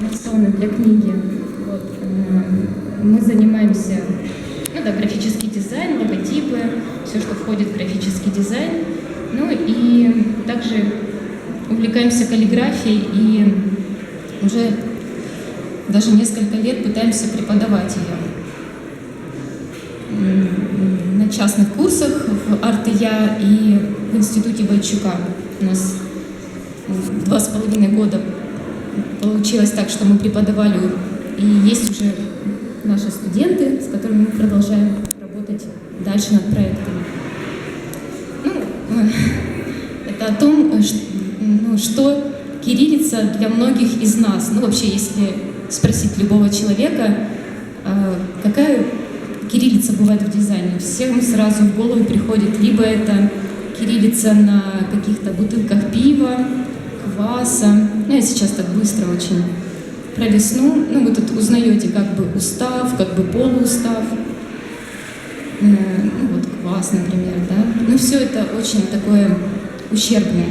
нарисованы для книги. Вот, э, мы занимаемся ну, да, графический дизайн, логотипы, все, что входит в графический дизайн. Ну и также увлекаемся каллиграфией и уже даже несколько лет пытаемся преподавать ее. На частных курсах в Артея и в институте Бойчука. У нас два с половиной года получилось так, что мы преподавали, и есть уже наши студенты, с которыми мы продолжаем работать дальше над проектами. Ну, э, это о том, э, ш- ну, что кириллица для многих из нас. Ну, вообще, если спросить любого человека, э, какая кириллица бывает в дизайне, всем сразу в голову приходит либо это кириллица на каких-то бутылках пива, кваса. Ну, я сейчас так быстро очень пролесну. Ну, вы тут узнаете как бы устав, как бы полуустав. Э, Ну, вот квас, например, да. Ну, все это очень такое ущербное,